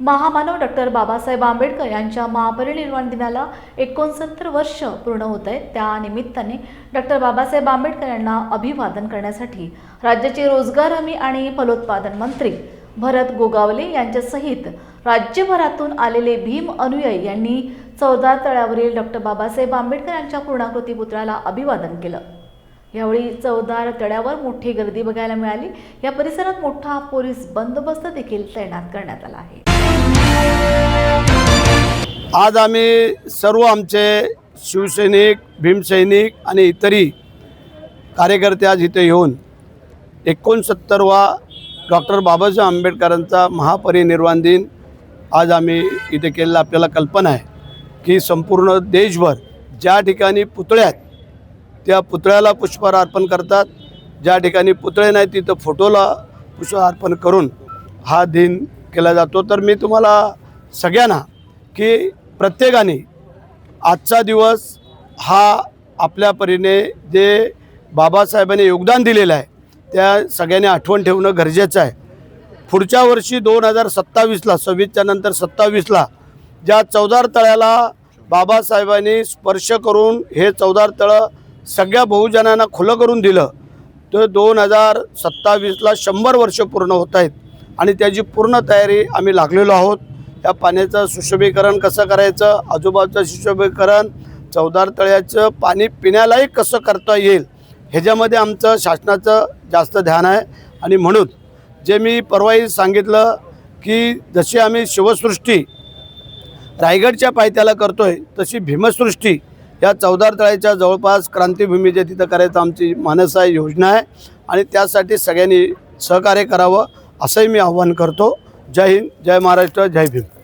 महामानव डॉक्टर बाबासाहेब आंबेडकर यांच्या महापरिनिर्वाण दिनाला एकोणसत्तर वर्ष पूर्ण होत आहेत. त्या निमित्ताने डॉक्टर बाबासाहेब आंबेडकर यांना अभिवादन करण्यासाठी राज्याचे रोजगार हमी आणि फलोत्पादन मंत्री भरत गोगावले यांच्यासहित राज्यभरातून आलेले भीम अनुयायी यांनी चौदार तळ्यावरील डॉक्टर बाबासाहेब आंबेडकर यांच्या पूर्णाकृती पुतळ्याला अभिवादन केलं. यावेळी चौदार तळ्यावर मोठी गर्दी बघायला मिळाली. या परिसरात मोठा पोलीस बंदोबस्त देखील तैनात करण्यात आला आहे. आज आम्ही सर्व आमचे शिवसैनिक भीमसैनिक आणि इतरही कार्यकर्ते आज इथे येऊन एकोणसत्तरवा डॉक्टर बाबासाहेब आंबेडकरांचा महापरिनिर्वाण दिन आज आम्ही इथे केलेला आपल्याला कल्पना आहे की संपूर्ण देशभर ज्या ठिकाणी पुतळे आहेत त्या पुतळ्याला पुष्पहार अर्पण करतात. ज्या ठिकाणी पुतळे नाही तिथं फोटोला पुष्प अर्पण करून हा दिन केला जातो. तर मी तुम्हाला सगळ्यांना की प्रत्येकाने आजचा दिवस हा आपल्या परीने जे बाबासाहेबांनी योगदान दिलेलं आहे त्या सगळ्यांनी आठवण ठेवणं गरजेचं आहे. पुढच्या वर्षी दोन हजार सत्तावीसला सव्वीसच्या नंतर सत्तावीसला ज्या चौदार तळ्याला बाबासाहेबांनी स्पर्श करून हे चौदार तळं सगळ्या बहुजनांना खुलं करून दिलं तर दोन हजार सत्तावीसला शंभर वर्ष पूर्ण होत आहेत आणि त्याची पूर्ण तयारी आम्ही लागलेलो आहोत. या पाण्याचं सुशोभीकरण कसं करायचं? आजूबाजूचं सुशोभीकरण चौदार तळ्याचं पाणी पिण्यालाही कसं करता येईल? ह्याच्यामध्ये आमचं शासनाचं जास्त ध्यान आहे. आणि म्हणून जे मी परवाही सांगितलं की जशी आम्ही शिवसृष्टी रायगडच्या पायथ्याला करतो आहे तशी भीमसृष्टी या चौदार तळ्याच्या जवळपास क्रांतीभूमी जे तिथं करायचं आमची मानस आहे योजना आहे. आणि त्यासाठी सगळ्यांनी सहकार्य करावं असंही मी आव्हान करतो. जय हिंद जय महाराष्ट्र जय भीम.